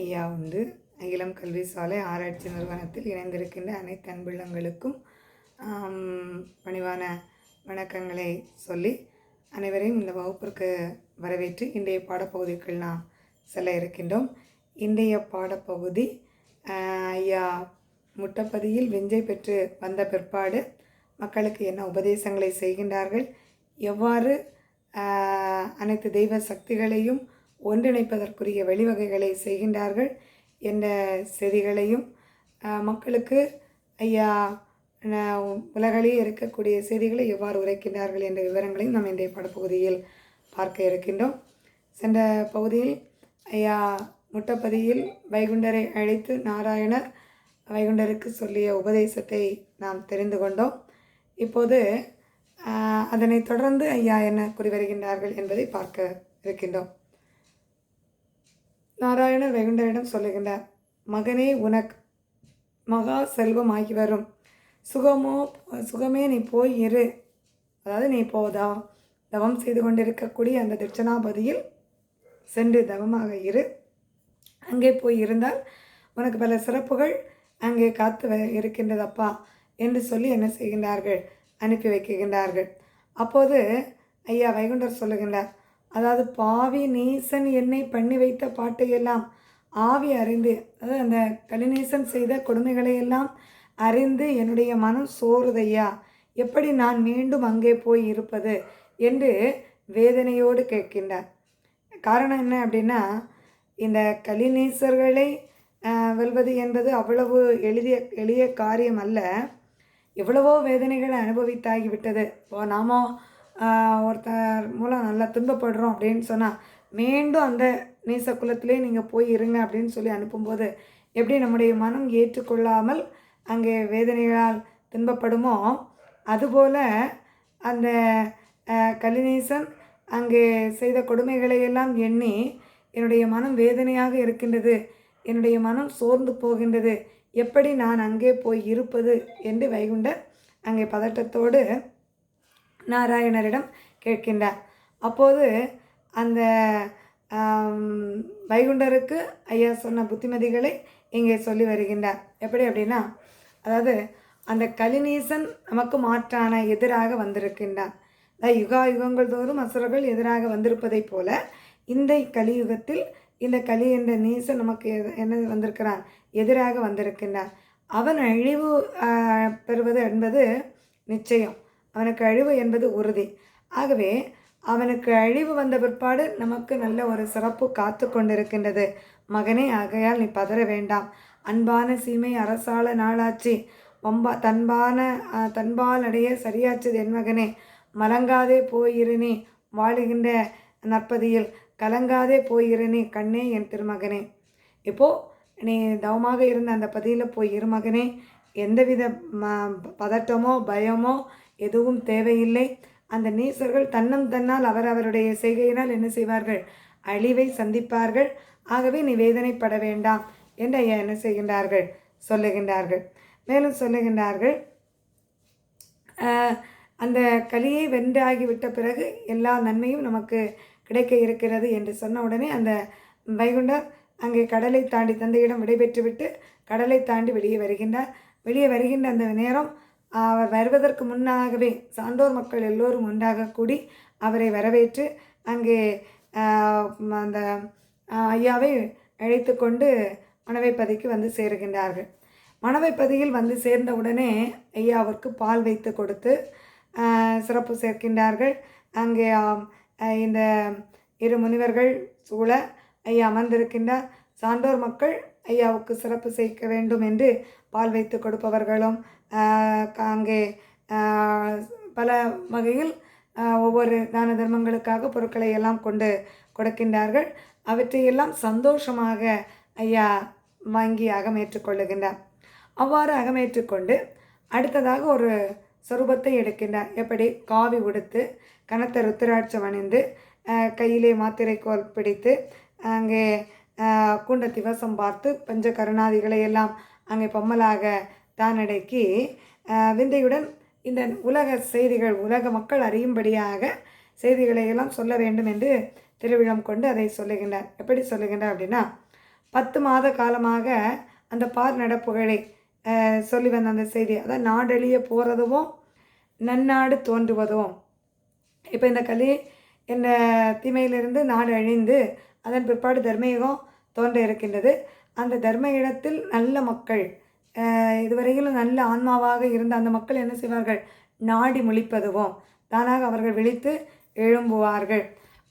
ஐயா உண்டு அகிலம் கல்வி சாலை ஆராய்ச்சி நிறுவனத்தில் இணைந்திருக்கின்ற அனைத்து அன்புள்ளங்களுக்கும் பணிவான வணக்கங்களை சொல்லி அனைவரையும் இந்த வகுப்பிற்கு வரவேற்று இன்றைய பாடப்பகுதிக்குள் நாம் செல்ல இருக்கின்றோம். இன்றைய பாடப்பகுதி ஐயா முட்டப்பதியில் விஞ்சை பெற்று வந்த பிற்பாடு மக்களுக்கு என்ன உபதேசங்களை செய்கின்றார்கள்? எவ்வாறு அனைத்து தெய்வ சக்திகளையும் ஒன்றிணைப்பதற்குரிய வழிவகைகளை செய்கின்றார்கள் என்ற செய்திகளையும் மக்களுக்கு ஐயா உலகிலேயே இருக்கக்கூடிய செய்திகளை எவ்வாறு உரைக்கின்றார்கள் என்ற விவரங்களையும் நாம் இன்றைய படப்பகுதியில் பார்க்க இருக்கின்றோம். சென்ற பகுதியில் ஐயா முட்டப்பதியில் வைகுண்டரை அழைத்து நாராயணர் வைகுண்டருக்கு சொல்லிய உபதேசத்தை நாம் தெரிந்து கொண்டோம். இப்போது அதனைத் தொடர்ந்து ஐயா என்ன கூறி வருகின்றார்கள் என்பதை பார்க்க இருக்கின்றோம். நாராயணர் வைகுண்டரிடம் சொல்லுகின்றார் மகனே உனக்கு மகா செல்வம் ஆகி வரும் சுகமோ சுகமே நீ போய் இரு. அதாவது நீ போதா தவம் செய்து கொண்டிருக்கக்கூடிய அந்த தட்சணாபதியில் சென்று தவமாக இரு. அங்கே போய் இருந்தால் உனக்கு பல சிறப்புகள் அங்கே காத்து வ- இருக்கின்றதப்பா என்று சொல்லி என்ன செய்கின்றார்கள்? அனுப்பி வைக்கின்றார்கள். அப்போது ஐயா வைகுண்டர் சொல்லுகின்றார் அதாவது பாவி நீசன் என்னை பண்ணி வைத்த பாட்டையெல்லாம் ஆவி அறிந்து அதாவது அந்த கலிநேசன் செய்த கொடுமைகளை எல்லாம் அறிந்து என்னுடைய மனம் சோறுதையா? எப்படி நான் மீண்டும் அங்கே போய் இருப்பது என்று வேதனையோடு கேட்கின்றார். காரணம் என்ன அப்படின்னா இந்த கலிநேசர்களை வெல்வது என்பது அவ்வளவு எளிய எளிய காரியம் அல்ல. எவ்வளவோ வேதனைகளை அனுபவித்தாகிவிட்டது. இப்போ நாமோ ஒருத்தர் மூலம் நல்லா துன்பப்படுறோம் அப்படின்னு சொன்னால் மீண்டும் அந்த நீச குலத்திலே நீங்கள் போய் இருங்க அப்படின்னு சொல்லி அனுப்பும்போது எப்படி நம்முடைய மனம் ஏற்றுக்கொள்ளாமல் அங்கே வேதனைகளால் துன்பப்படுமோ அதுபோல் அந்த கலிநேசன் அங்கே செய்த கொடுமைகளை எல்லாம் எண்ணி என்னுடைய மனம் வேதனையாக இருக்கின்றது என்னுடைய மனம் சோர்ந்து போகின்றது எப்படி நான் அங்கே போய் இருப்பது என்று வைகுண்டர் அங்கே பதட்டத்தோடு நாராயணரிடம் கேட்கின்றார். அப்போது அந்த வைகுண்டருக்கு ஐயா சொன்ன புத்திமதிகளை இங்கே சொல்லி வருகின்றார். எப்படி அப்படின்னா அதாவது அந்த கலிநீசன் நமக்கு மாற்றான எதிராக வந்திருக்கின்றான் யுகா யுகங்கள் தோறும் அசுரர்கள் எதிராக வந்திருப்பதைப் போல இந்த கலியுகத்தில் இந்த கலி என்ற நீசன் நமக்கு எது- என்ன வந்திருக்கிறான் எதிராக வந்திருக்கின்றான் அவன் அழிவு பெறுவது என்பது நிச்சயம். அவனுக்கு அழிவு என்பது உறுதி. ஆகவே அவனுக்கு அழிவு வந்த பிற்பாடு நமக்கு நல்ல ஒரு சிறப்பு காத்து கொண்டிருக்கின்றது. மகனே ஆகையால் நீ பதற வேண்டாம். அன்பான சீமை அரசாள நாளாச்சி. வம்பா தன்பான தன்பால் அடைய சரியாச்சது என் மகனே. மலங்காதே போயிரு வாழுகின்ற நற்பதியில். கலங்காதே போயிரு கண்ணே என் திருமகனே. இப்போ நீ தவமாக இருந்த அந்த பதியில் போய் இரு மகனே. எந்தவித ம பதட்டமோ பயமோ எதுவும் தேவையில்லை. அந்த நீசர்கள் தன்னம் தன்னால் அவரவருடைய செய்கையினால் என்ன செய்வார்கள்? அழிவை சந்திப்பார்கள். ஆகவே நீ வேதனைப்பட வேண்டாம் என்று ஐயா என்ன செய்கின்றார்கள்? சொல்லுகின்றார்கள். மேலும் சொல்லுகின்றார்கள் அந்த கலியை வென்றாகிவிட்ட பிறகு எல்லா நன்மையும் நமக்கு கிடைக்க இருக்கிறது என்று சொன்ன உடனே அந்த வைகுண்டர் அங்கே கடலை தாண்டி தந்தையிடம் விடைபெற்றுவிட்டு கடலை தாண்டி வெளியே வருகின்றார். வெளியே வருகின்ற அந்த நேரம் அவர் வருவதற்கு முன்னாகவே சான்றோர் மக்கள் எல்லோரும் ஒன்றாக கூடி அவரை வரவேற்று அங்கே அந்த ஐயாவை அழைத்து கொண்டு மணவைப்பதிக்கு வந்து சேருகின்றார்கள். மணவைப்பதியில் வந்து சேர்ந்த உடனே ஐயாவிற்கு பால் வைத்து கொடுத்து சிறப்பு சேர்க்கின்றார்கள். அங்கே இந்த இரு முனிவர்கள் சூழ ஐயா அமர்ந்திருக்கின்றார். சான்றோர் மக்கள் ஐயாவுக்கு சிறப்பு சேர்க்க வேண்டும் என்று பால் வைத்து கொடுப்பவர்களும் அங்கே பல வகையில் ஒவ்வொரு தான தர்மங்களுக்காக பொருட்களை எல்லாம் கொண்டு கொடுக்கின்றார்கள். அவற்றையெல்லாம் சந்தோஷமாக ஐயா வாங்கி அகமேற்றுக்கொள்ளுகின்றார் அவ்வாறு அகமேற்றுக்கொண்டு அடுத்ததாக ஒரு சொரூபத்தை எடுக்கின்றார். எப்படி? காவி உடுத்து கனத்த ருத்திராட்சம் அணிந்து கையிலே மாத்திரை கோல் பிடித்து அங்கே குண்ட திவசம் பார்த்து பஞ்ச கருணாதிகளை எல்லாம் அங்கே பொம்மலாக தானடக்கி விந்தையுடன் இந்த உலக செய்திகள் உலக மக்கள் அறியும்படியாக செய்திகளை எல்லாம் சொல்ல வேண்டும் என்று திருவிழம் கொண்டு அதை சொல்லுகின்றார். எப்படி சொல்லுகின்றார் அப்படின்னா பத்து மாத காலமாக அந்த பார் நடப்புகளை சொல்லி வந்த அந்த செய்தி அதான் நாடெளிய போகிறதும் நன்னாடு தோன்றுவதும் இப்போ இந்த கலி என்ன தீமையிலிருந்து நாடு அழிந்து அதன் பிற்பாடு தர்மயுகம் தோன்ற இருக்கின்றது. அந்த தர்ம இடத்தில் நல்ல மக்கள் இதுவரையிலும் நல்ல ஆன்மாவாக இருந்த அந்த மக்கள் என்ன செய்வார்கள்? நாடி முழிப்பதுவும் தானாக அவர்கள் விழித்து எழும்புவார்கள்.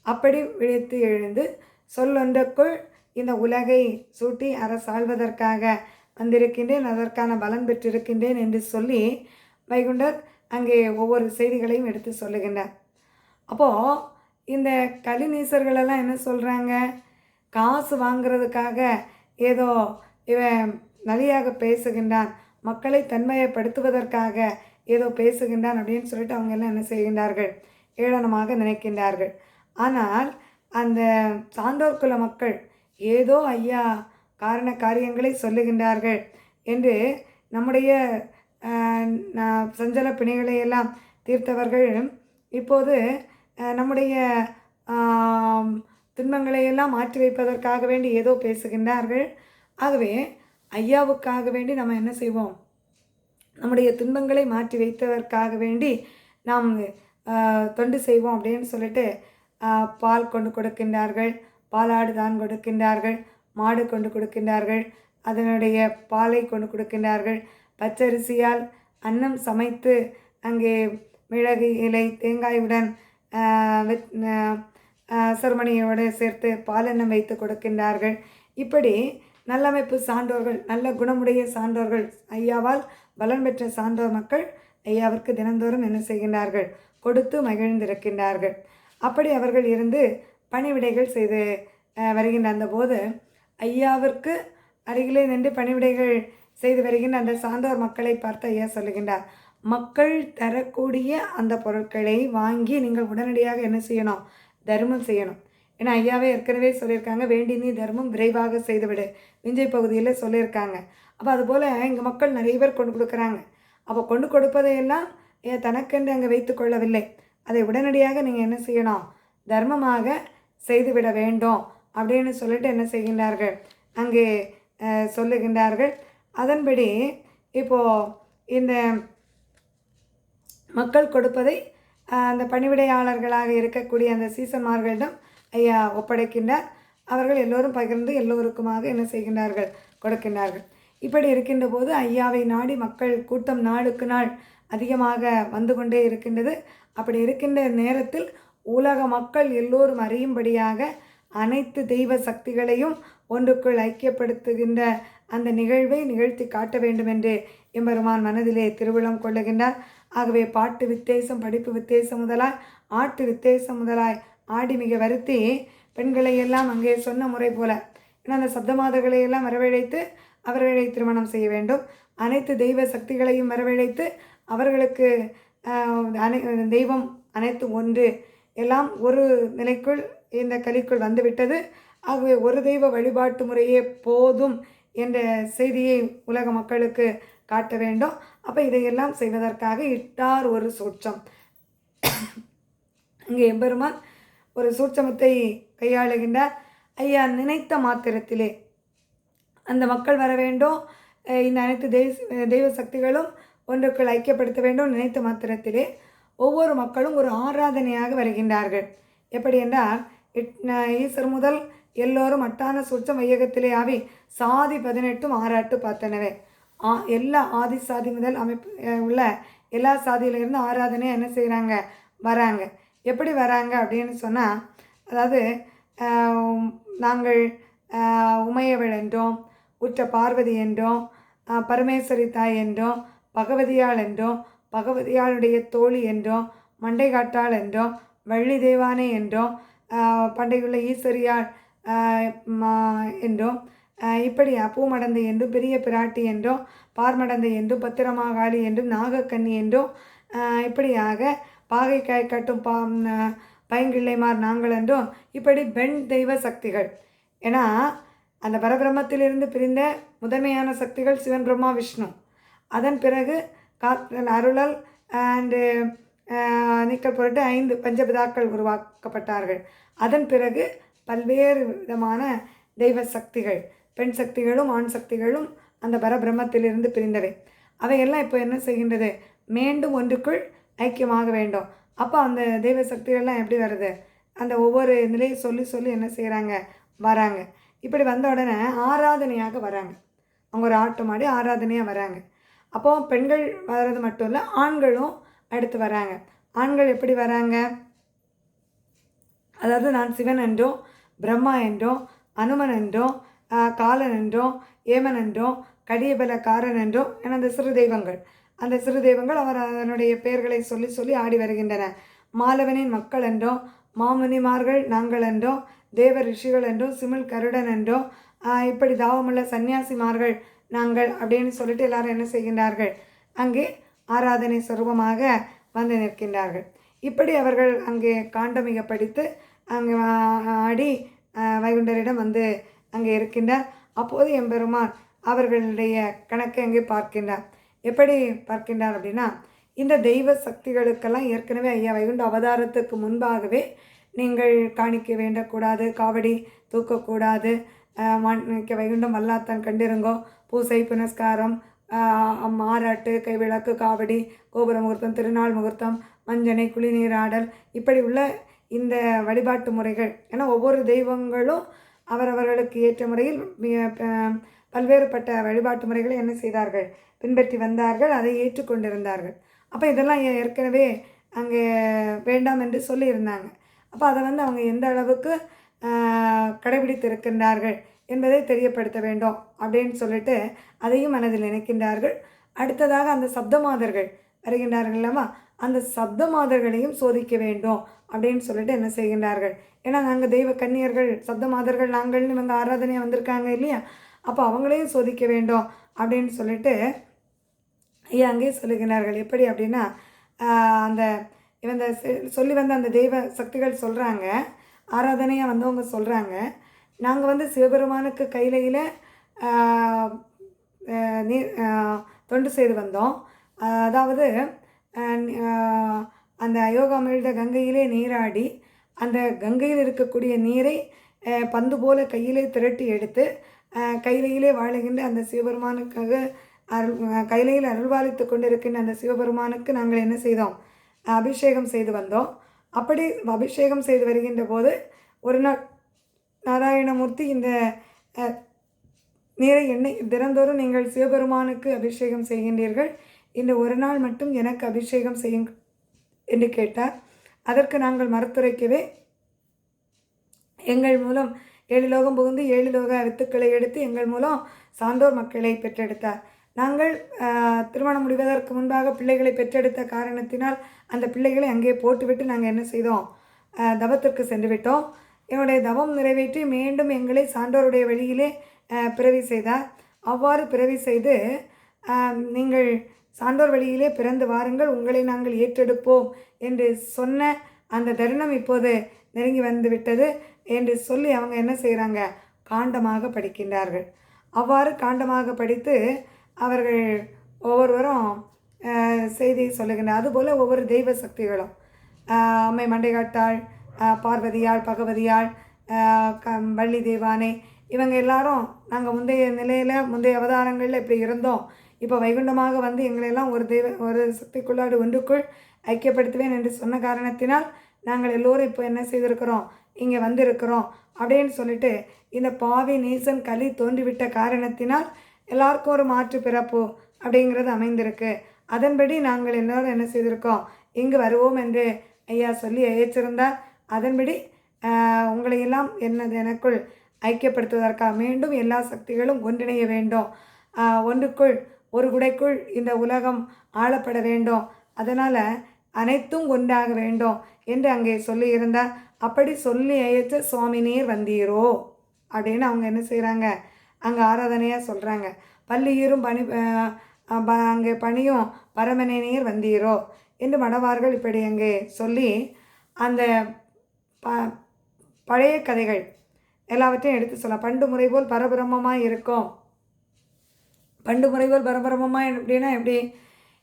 அப்படி விழித்து எழுந்து சொல்லொன்றுக்குள் இந்த உலகை சூட்டி அரசாழ்வதற்காக வந்திருக்கின்றேன் அதற்கான பலன் பெற்றிருக்கின்றேன் என்று சொல்லி வைகுண்டர் அங்கே ஒவ்வொரு செய்திகளையும் எடுத்து சொல்லுகின்றார். அப்போது இந்த கலிநீசர்களெல்லாம் என்ன சொல்கிறாங்க காசு வாங்குறதுக்காக ஏதோ இவன் நலியாக பேசுகின்றான். மக்களை தன்மையப்படுத்துவதற்காக ஏதோ பேசுகின்றான் அப்படின்னு சொல்லிட்டு அவங்க எல்லாம் என்ன செய்கின்றார்கள்? ஏளனமாக நினைக்கின்றார்கள். ஆனால் அந்த சான்றோர் குல மக்கள் ஏதோ ஐயா காரண காரியங்களை சொல்லுகின்றார்கள் என்று நம்முடைய சஞ்சல பிணிகளை எல்லாம் தீர்த்தவர்கள் இப்போது நம்முடைய துன்பங்களை எல்லாம் மாற்றி வைப்பதற்காக வேண்டி ஏதோ பேசுகின்றார்கள். ஆகவே ஐயாவுக்காக வேண்டி நம்ம என்ன செய்வோம்? நம்முடைய துன்பங்களை மாற்றி வைத்ததற்காக வேண்டி நாம் தொண்டு செய்வோம் அப்படின்னு சொல்லிட்டு பால் கொண்டு கொடுக்கின்றார்கள். பாலாடு தான் கொடுக்கின்றார்கள். மாடு கொண்டு கொடுக்கின்றார்கள். அதனுடைய பாலை கொண்டு கொடுக்கின்றார்கள். பச்சரிசியால் அன்னம் சமைத்து அங்கே மிளகு இலை தேங்காயுடன் சிறுமணியோடு சேர்த்து பாலெண்ணம் வைத்து கொடுக்கின்றார்கள். இப்படி நல்லமைப்பு சான்றோர்கள் நல்ல குணமுடைய சான்றோர்கள் ஐயாவால் பலன் பெற்ற சான்றோர் மக்கள் ஐயாவிற்கு தினந்தோறும் என்ன செய்கின்றார்கள்? கொடுத்து மகிழ்ந்திருக்கின்றார்கள். அப்படி அவர்கள் இருந்து பணிவிடைகள் செய்து வருகின்ற அந்த போது ஐயாவிற்கு அருகிலே நின்று பணிவிடைகள் செய்து வருகின்ற அந்த சான்றோர் மக்களை பார்த்து ஐயா சொல்லுகின்றார். மக்கள் தரக்கூடிய அந்த பொருட்களை வாங்கி நீங்கள் உடனடியாக என்ன செய்யணும்? தர்மம் செய்யணும். ஏன்னா ஐயாவே ஏற்கனவே சொல்லியிருக்காங்க வேண்டி நீ தர்மம் விரைவாக செய்துவிடு. விஞ்சை பகுதியில் சொல்லியிருக்காங்க. அப்போ அதுபோல் இங்கே மக்கள் நிறைய பேர் கொண்டு கொடுக்குறாங்க. அப்போ கொண்டு கொடுப்பதையெல்லாம் ஏன் தனக்கென்று அங்கே வைத்து கொள்ளவில்லை. அதை உடனடியாக நீங்கள் என்ன செய்யணும்? தர்மமாக செய்துவிட வேண்டும் அப்படின்னு சொல்லிட்டு என்ன செய்கின்றார்கள்? அங்கே சொல்லுகின்றார்கள். அதன்படி இப்போது இந்த மக்கள் கொடுப்பதை அந்த பணிவிடையாளர்களாக இருக்கக்கூடிய அந்த சீசன்மார்களிடம் ஐயா ஒப்படைக்கின்றார். அவர்கள் எல்லோரும் பகிர்ந்து எல்லோருக்குமாக என்ன செய்கின்றார்கள்? கொடுக்கின்றார்கள். இப்படி இருக்கின்ற போது ஐயாவை நாடி மக்கள் கூட்டம் நாளுக்கு நாள் அதிகமாக வந்து கொண்டே இருக்கின்றது. அப்படி இருக்கின்ற நேரத்தில் உலக மக்கள் எல்லோரும் அறியும்படியாக அனைத்து தெய்வ சக்திகளையும் ஒன்றுக்குள் ஐக்கியப்படுத்துகின்ற அந்த நிகழ்வை நிகழ்த்தி காட்ட வேண்டும் என்று எம்பெருமான் மனதிலே திருவிழம் கொள்ளுகின்றார். ஆகவே பாட்டு வித்தேசம் படிப்பு வித்தேசம் முதலாய் ஆட்டு வித்தேசம் முதலாய் ஆடி மிக வருத்தி பெண்களை எல்லாம் அங்கே சொன்ன முறை போல. ஏன்னா அந்த சப்தமாதர்களை எல்லாம் வரவழைத்து அவர்களை திருமணம் செய்ய வேண்டும். அனைத்து தெய்வ சக்திகளையும் வரவழைத்து அவர்களுக்கு அனை தெய்வம் அனைத்து ஒன்று. எல்லாம் ஒரு நிலைக்குள் இந்த கலிக்குள் வந்துவிட்டது ஆகவே ஒரு தெய்வ வழிபாட்டு முறையே போதும் என்ற செய்தியை உலக மக்களுக்கு காட்ட வேண்டும். அப்போ இதையெல்லாம் செய்வதற்காக இட்டார் ஒரு சூட்சம். இங்கே எம்பெருமான் ஒரு சூட்சமத்தை கையாளுகின்றார். ஐயா நினைத்த மாத்திரத்திலே அந்த மக்கள் வர வேண்டும். இந்த அனைத்து தெய்வ தெய்வ சக்திகளும் ஒன்றுக்குள் ஐக்கியப்படுத்த வேண்டும் நினைத்த மாத்திரத்திலே ஒவ்வொரு மக்களும் ஒரு ஆராதனையாக வருகின்றார்கள். எப்படி என்றால் இட்- முதல் எல்லோரும் அட்டான சூட்சம் வையகத்திலே ஆவி சாதி பதினெட்டும் ஆறாட்டு பார்த்தனவே. ஆ எல்லா ஆதி சாதி முதல் அமைப்பு உள்ள எல்லா சாதியிலிருந்து ஆராதனையாக என்ன செய்கிறாங்க வராங்க. எப்படி வராங்க அப்படின்னு சொன்னால் அதாவது நாங்கள் உமையவள் என்றோம் உற்ற பார்வதி என்றோம் பரமேஸ்வரி தாய் என்றோம் பகவதியாள் என்றோம் பகவதியாளுடைய தோழி என்றோம் மண்டை காட்டாள் என்றோம் வள்ளி தேவானை என்றோம் பண்டையுள்ள ஈஸ்வரியாள் என்றும் என்றோம் இப்படியா இப்படி பூமடந்தை என்றும் பெரிய பிராட்டி என்றும் பார்மடந்தை என்றும் பத்திரமாகாளி என்றும் நாகக்கன்னி என்றும் இப்படியாக பாகைக்காய் கட்டும் பா பைங்கிள்ளைமார் நாங்கள் என்றும் இப்படி பெண் தெய்வ சக்திகள். ஏன்னா அந்த பரபிரமத்திலிருந்து பிரிந்த முதன்மையான சக்திகள் சிவன் பிரம்மா விஷ்ணு. அதன் பிறகு காத் அருளல் அண்டு நீக்கல் பொருட்டு ஐந்து பஞ்சபிதாக்கள் உருவாக்கப்பட்டார்கள். அதன் பிறகு பல்வேறு விதமான தெய்வ சக்திகள். பெண் சக்திகளும் ஆண் சக்திகளும் அந்த பரபிரம்மத்திலிருந்து பிரிந்தவை. அவையெல்லாம் இப்போ என்ன செய்கின்றது? மீண்டும் ஒன்றுக்குள் ஐக்கியமாக வேண்டும். அப்போ அந்த தெய்வ சக்திகள்லாம் எப்படி வருது? அந்த ஒவ்வொரு நிலையை சொல்லி சொல்லி என்ன செய்கிறாங்க வராங்க. இப்படி வந்த உடனே ஆராதனையாக வராங்க. அவங்க ஒரு ஆட்டம் ஆடி ஆராதனையாக வராங்க. அப்போ பெண்கள் வர்றது மட்டும் இல்லை ஆண்களும் அடுத்து வராங்க. ஆண்கள் எப்படி வராங்க? அதாவது நான் சிவன் என்றும் பிரம்மா என்றும் அனுமன் என்றும் காலன் என்றும் ஏமன் என்றும் கடியபலக்காரன் என்றும் என அந்த சிறு தெய்வங்கள். அந்த சிறு தெய்வங்கள் அவர் அதனுடைய பெயர்களை சொல்லி சொல்லி ஆடி வருகின்றன. மாலவனின் மக்கள் என்றும் மாமுனிமார்கள் நாங்கள் என்றும் தேவ ரிஷிகள் என்றும் சிமிழ் கருடன் என்றும் இப்படி தாவமுள்ள சன்னியாசிமார்கள் நாங்கள் அப்படின்னு சொல்லிட்டு எல்லாரும் என்ன செய்கின்றார்கள்? அங்கே ஆராதனை சுரூபமாக வந்து நிற்கின்றார்கள். இப்படி அவர்கள் அங்கே காண்டமிக படித்து அங்கே ஆடி வைகுண்டரிடம் வந்து அங்கே இருக்கின்றார். அப்போது எம்பெருமான் அவர்களுடைய கணக்கை அங்கே பார்க்கின்றார். எப்படி பார்க்கின்றார் அப்படின்னா இந்த தெய்வ சக்திகளுக்கெல்லாம் ஏற்கனவே ஐயா வைகுண்ட அவதாரத்துக்கு முன்பாகவே நீங்கள் காணிக்க வேண்டக்கூடாது காவடி தூக்கக்கூடாது மாணிக்க வைகுண்டம் வல்லாத்தான் கண்டிருங்கோ பூசை புனஸ்காரம் மாறாட்டு கைவிளக்கு காவடி கோபுர முகூர்த்தம் திருநாள் முகூர்த்தம் மஞ்சனை குளிநீராடல் இப்படி உள்ள இந்த வழிபாட்டு முறைகள் ஏன்னா ஒவ்வொரு தெய்வங்களும் அவரவர்களுக்கு ஏற்ற முறையில் பல்வேறுபட்ட வழிபாட்டு முறைகளை என்ன செய்தார்கள்? பின்பற்றி வந்தார்கள் அதை ஏற்றுக்கொண்டிருந்தார்கள். அப்போ இதெல்லாம் ஏ- ஏற்கனவே அங்கே வேண்டாம் என்று சொல்லியிருந்தாங்க. அப்போ அதை வந்து அவங்க எந்த அளவுக்கு கடைபிடித்திருக்கின்றார்கள் என்பதை தெரியப்படுத்த வேண்டும் அப்படின்னு சொல்லிட்டு அதையும் மனதில் நினைக்கின்றார்கள். அடுத்ததாக அந்த சப்த மாதர்கள் வருகின்றார்கள் அல்லவா? அந்த சப்த மாதர்களையும் சோதிக்க வேண்டும் அப்படின்னு சொல்லிட்டு என்ன செய்கின்றார்கள்? ஏன்னா நாங்கள் தெய்வ கன்னியர்கள் சப்தமாதர்கள் நாங்கள்னு இவங்க ஆராதனையாக வந்திருக்காங்க இல்லையா? அப்போ அவங்களையும் சோதிக்க வேண்டும் அப்படின்னு சொல்லிட்டு ஐயா அங்கேயே சொல்லுகிறார்கள் எப்படி அப்படின்னா அந்த இவங்க செ- சொல்லி வந்த அந்த தெய்வ சக்திகள் சொல்கிறாங்க ஆராதனையாக வந்தவங்க சொல்கிறாங்க நாங்கள் வந்து சிவபெருமானுக்கு கையிலையில் நீர் தொண்டு செய்து வந்தோம். அதாவது அந்த அயோகாமிழ்த கங்கையிலே நீராடி அந்த கங்கையில் இருக்கக்கூடிய நீரை பந்து போல கையிலே திரட்டி எடுத்து கையிலையிலே வாழுகின்ற அந்த சிவபெருமானுக்காக அருள் கையிலையில் அருள்வாளித்து கொண்டிருக்கின்ற அந்த சிவபெருமானுக்கு நாங்கள் என்ன செய்தோம்? அபிஷேகம் செய்து வந்தோம். அப்படி அபிஷேகம் செய்து வருகின்ற போது ஒரு நாள் நாராயணமூர்த்தி இந்த நீரை எண்ணெய் தினந்தோறும் நீங்கள் சிவபெருமானுக்கு அபிஷேகம் செய்கின்றீர்கள். இந்த ஒரு நாள் மட்டும் எனக்கு அபிஷேகம் செய்யுங்க என்று கேட்டார். அதற்கு நாங்கள் மறுத்துரைக்கவே எங்கள் மூலம் ஏழு லோகம் புகுந்து ஏழு லோக வித்துக்களை எடுத்து எங்கள் மூலம் சான்றோர் மக்களை பெற்றெடுத்தார். நாங்கள் திருமணம் முடிவதற்கு முன்பாக பிள்ளைகளை பெற்றெடுத்த காரணத்தினால் அந்த பிள்ளைகளை அங்கே போட்டுவிட்டு நாங்கள் என்ன செய்தோம்? தவத்திற்கு சென்று விட்டோம். என்னுடைய தவம் நிறைவேற்றி மீண்டும் எங்களை சான்றோருடைய வழியிலே பிறவி செய்தார். அவ்வாறு பிறவி செய்து நீங்கள் சான்றோர் வழியிலே பிறந்து வாருங்கள் உங்களை நாங்கள் ஏற்றெடுப்போம் என்று சொன்ன அந்த தருணம் இப்போது நெருங்கி வந்து விட்டது என்று சொல்லி அவங்க என்ன செய்கிறாங்க காண்டமாக படிக்கின்றார்கள். அவ்வாறு காண்டமாக படித்து அவர்கள் ஒவ்வொருவரும் ஆஹ், செய்தி சொல்லுகின்றனர் அதுபோல் ஒவ்வொரு தெய்வ சக்திகளும் அம்மை மண்டைகாட்டாள் பார்வதியாள் பகவதியாள் க வள்ளி தேவானை இவங்க எல்லாரும் நாங்கள் முந்தைய நிலையில் முந்தைய அவதாரங்களில் இப்படி இருந்தோம். இப்போ வைகுண்டமாக வந்து எங்களையெல்லாம் ஒரு தெய்வ ஒரு சக்திக்குள்ளாடு ஒன்றுக்குள் ஐக்கியப்படுத்துவேன் என்று சொன்ன காரணத்தினால் நாங்கள் எல்லோரும் இப்போ என்ன செய்திருக்கிறோம்? இங்கே வந்திருக்கிறோம். அப்படின்னு சொல்லிட்டு இந்த பாவி நீசன் களி தோன்றிவிட்ட காரணத்தினால் எல்லாருக்கும் ஒரு மாற்று பிறப்பு அப்படிங்கிறது அமைந்திருக்கு. அதன்படி நாங்கள் எல்லோரும் என்ன செய்திருக்கோம்? இங்கு வருவோம் என்று ஐயா சொல்லி அழைச்சிருந்தார் அதன்படி உங்களையெல்லாம் என்னது எனக்குள் ஐக்கியப்படுத்துவதற்காக மீண்டும் எல்லா சக்திகளும் ஒன்றிணைய வேண்டும். ஒன்றுக்குள் ஒரு குடைக்குள் இந்த உலகம் ஆளப்பட வேண்டும். அதனால் அனைத்தும் ஒன்றாக வேண்டும் என்று அங்கே சொல்லியிருந்தார். அப்படி சொல்லி அழைத்த சுவாமி நீர் வந்தீரோ? அப்படின்னு அவங்க என்ன செய்கிறாங்க அங்கே ஆராதனையாக சொல்கிறாங்க பள்ளியீரும் பணி ப- அங்கே பணியும் பரமனை நீர் வந்தீரோ? என்று மணவார்கள் இப்படி அங்கே சொல்லி அந்த ப பழைய கதைகள் எல்லாவற்றையும் எடுத்து சொல்லலாம் பண்டு முறை போல் பரபிரமமாக இருக்கும். பண்டு முறை பரபிரமமாக எப்படின்னா எப்படி?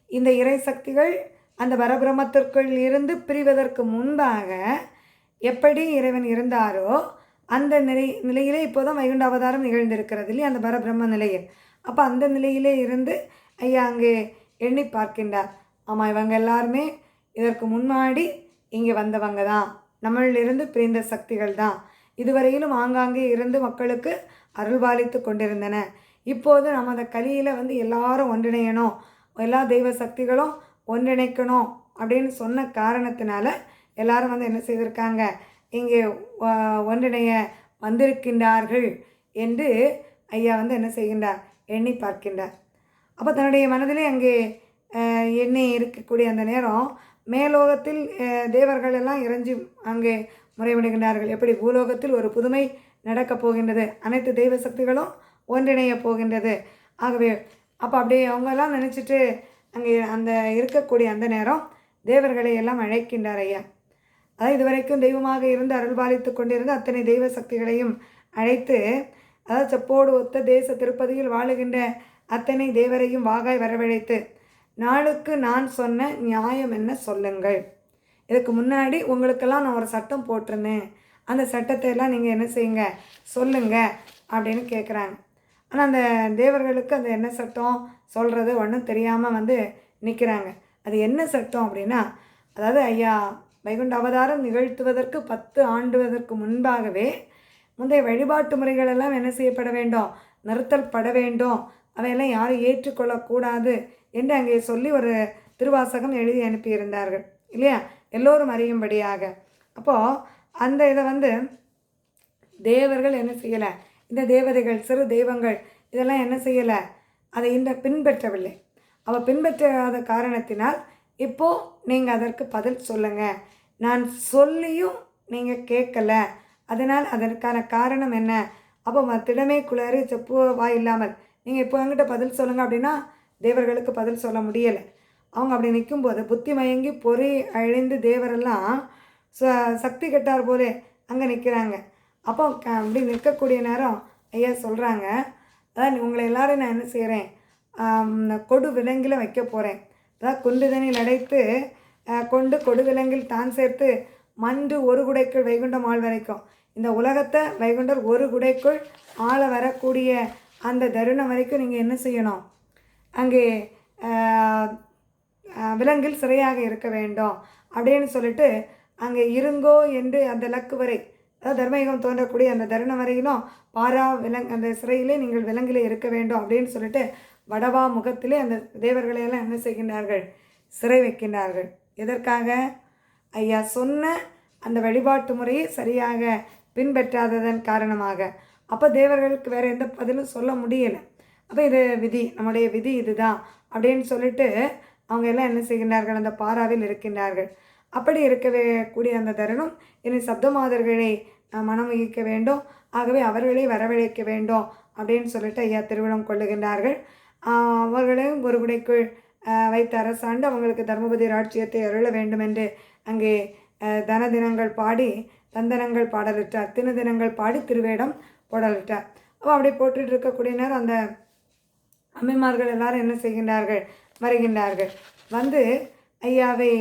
இந்த இறை சக்திகள் அந்த பரபிரமத்திற்குள் இருந்து பிரிவதற்கு முன்பாக எப்படி இறைவன் இருந்தாரோ அந்த நிலை நிலையிலே இப்போதான் வைகுண்ட அவதாரம் நிகழ்ந்திருக்கிறது இல்லையா? அந்த பரபிரம்ம நிலையில். அப்போ அந்த நிலையிலே இருந்து ஐயா அங்கே எண்ணி பார்க்கின்றார். ஆமாம் இவங்க எல்லாருமே இதற்கு முன்னாடி இங்கே வந்தவங்க தான். நம்மளிலிருந்து பிரிந்த சக்திகள் தான். இதுவரையிலும் ஆங்காங்கே இருந்து மக்களுக்கு அருள்பாலித்து கொண்டிருந்தன. இப்போது நம்ம அந்த கலியில் வந்து எல்லாரும் ஒன்றிணையணும். எல்லா தெய்வ சக்திகளும் ஒன்றிணைக்கணும் அப்படின்னு சொன்ன காரணத்தினால எல்லாரும் வந்து என்ன செய்திருக்காங்க? இங்கே ஒன்றிணைய வந்திருக்கின்றார்கள் என்று ஐயா வந்து என்ன செய்கின்றார்? எண்ணி பார்க்கின்றார். அப்போ தன்னுடைய மனதிலே அங்கே எண்ணி இருக்கக்கூடிய அந்த நேரம் மேலோகத்தில் தேவர்கள் எல்லாம் இறைஞ்சி அங்கே முறைவிடுகின்றார்கள் எப்படி? பூலோகத்தில் ஒரு புதுமை நடக்கப் போகின்றது. அனைத்து தெய்வ சக்திகளும் ஒன்றிணைய போகின்றது. ஆகவே அப்போ அப்படியே அவங்கெல்லாம் நினச்சிட்டு அங்கே அந்த இருக்கக்கூடிய அந்த நேரம் தேவர்களை எல்லாம் அழைக்கின்றார் ஐயா. அதாவது இதுவரைக்கும் தெய்வமாக இருந்து அருள்பாலித்து கொண்டிருந்த அத்தனை தெய்வ சக்திகளையும் அழைத்து அதாவது செப்போடு ஒத்த தேச திருப்பதியில் வாழுகின்ற அத்தனை தேவரையும் வாகாய் வரவழைத்து நாளுக்கு நான் சொன்ன நியாயம் என்ன சொல்லுங்கள். இதுக்கு முன்னாடி உங்களுக்கெல்லாம் நான் ஒரு சட்டம் போட்டிருந்தேன். அந்த சட்டத்தை எல்லாம் நீங்கள் என்ன செய்யுங்க? சொல்லுங்க அப்படின்னு கேட்குறாங்க ஆனால் அந்த தேவர்களுக்கு அந்த என்ன சட்டம் சொல்கிறது ஒன்றும் தெரியாமல் வந்து நிற்கிறாங்க அது என்ன சட்டம் அப்படின்னா அதாவது ஐயா வைகுண்ட அவதாரம் நிகழ்த்துவதற்கு பத்து ஆண்டுவதற்கு முன்பாகவே முந்தைய வழிபாட்டு முறைகளெல்லாம் என்ன செய்யப்பட வேண்டும்? நிறுத்தல் பட வேண்டும். அவையெல்லாம் யாரும் ஏற்றுக்கொள்ளக்கூடாது என்று அங்கே சொல்லி ஒரு திருவாசகம் எழுதி அனுப்பியிருந்தார்கள். இல்லையா? எல்லோரும் அறியும்படியாக. அப்போது அந்த இதை வந்து தேவர்கள் என்ன செய்யலை? இந்த தேவதைகள் சிறு தெய்வங்கள் இதெல்லாம் என்ன செய்யலை? அதை இந்த பின்பற்றவில்லை. அவள் பின்பற்றாத காரணத்தினால் இப்போது நீங்கள் அதற்கு பதில் சொல்லுங்கள் நான் சொல்லியும் நீங்கள் கேட்கல. அதனால் அதற்கான காரணம் என்ன? அப்போ மத்திடமே குளறி செப்பு வாய் இல்லாமல் நீங்கள் இப்போ என்கிட்ட பதில் சொல்லுங்கள் அப்படின்னா தேவர்களுக்கு பதில் சொல்ல முடியலை. அவங்க அப்படி நிற்கும்போது புத்தி மயங்கி பொறி அழிந்து தேவரெல்லாம் ச- சக்தி கெட்டார் போலே அங்கே நிற்கிறாங்க அப்போ க- அப்படி நிற்கக்கூடிய நேரம் ஐயா சொல்கிறாங்க அதான் உங்களை எல்லாரும் நான் என்ன செய்கிறேன் கொடு விலங்கில் வைக்க போகிறேன் அதாவது குண்டுதனில் அடைத்து கொண்டு கொடு விலங்கில் தான் சேர்த்து மன்று ஒரு குடைக்குள் வைகுண்டம் ஆள் வரைக்கும். இந்த உலகத்தை வைகுண்டர் ஒரு குடைக்குள் ஆள வரக்கூடிய அந்த தருணம் வரைக்கும் நீங்கள் என்ன செய்யணும்? அங்கே விலங்கில் சிறையாக இருக்க வேண்டும் அப்படின்னு சொல்லிட்டு அங்கே இருங்கோ என்று அந்த லக்கு வரை அதாவது தர்மயுகம் தோன்றக்கூடிய அந்த தருணம் வரையிலும் பாரா விலங் அந்த சிறையிலே நீங்கள் விலங்கிலே இருக்க வேண்டும் அப்படின்னு சொல்லிட்டு வடவா முகத்திலே அந்த தேவர்களை எல்லாம் என்ன செய்கின்றார்கள்? சிறை வைக்கின்றார்கள். எதற்காக? ஐயா சொன்ன அந்த வழிபாட்டு முறையை சரியாக பின்பற்றாததன் காரணமாக. அப்போ தேவர்களுக்கு வேறு எந்த பதிலும் சொல்ல முடியலை. அப்போ இது விதி நம்முடைய விதி இதுதான் அப்படின்னு சொல்லிட்டு அவங்க எல்லாம் என்ன செய்கின்றார்கள்? அந்த பாராவில் இருக்கின்றார்கள். அப்படி இருக்கவே கூடிய அந்த தருணம் இனி சப்தமாதர்களை மனம் வகிக்க வேண்டும். ஆகவே அவர்களை வரவழைக்க வேண்டும் அப்படின்னு சொல்லிட்டு ஐயா திருவிழம் கொள்ளுகின்றார்கள். அவர்களையும் ஒரு குடைக்குள் வைத்த அரசாண்டு அவங்களுக்கு தர்மபதி ராட்சியத்தை அருள வேண்டும் என்று அங்கே தன தினங்கள் பாடி தந்தனங்கள் பாடலிட்டார். தின தினங்கள் பாடி திருவேடம் போடலிட்டார். அப்போ அப்படி போட்டுட்டு இருக்கக்கூடிய நேரம் அந்த அம்மைமார்கள் எல்லாரும் என்ன செய்கின்றார்கள்? வருகின்றார்கள். வந்து ஐயாவை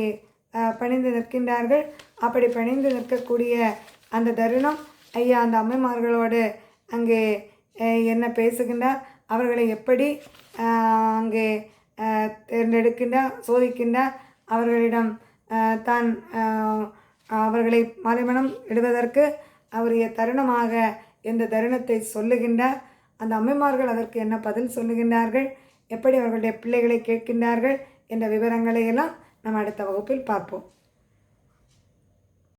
பணிந்து நிற்கின்றார்கள். அப்படி பணிந்து நிற்கக்கூடிய அந்த தருணம் ஐயா அந்த அம்மைமார்களோடு அங்கே என்ன பேசுகின்றார்? அவர்களை எப்படி அங்கே தேர்ந்தெடுக்கின்றார் சோதிக்கின்றார்? அவர்களிடம் தான் அவர்களை மலைமணம் இடுவதற்கு அவருடைய தருணமாக இந்த தருணத்தை சொல்லுகின்றார். அந்த அம்மைமார்கள் அதற்கு என்ன பதில் சொல்லுகின்றார்கள்? எப்படி அவர்களுடைய பிள்ளைகளை கேட்கின்றார்கள்? என்ற விவரங்களை எல்லாம் நம்ம அடுத்த வகுப்பில் பார்ப்போம்.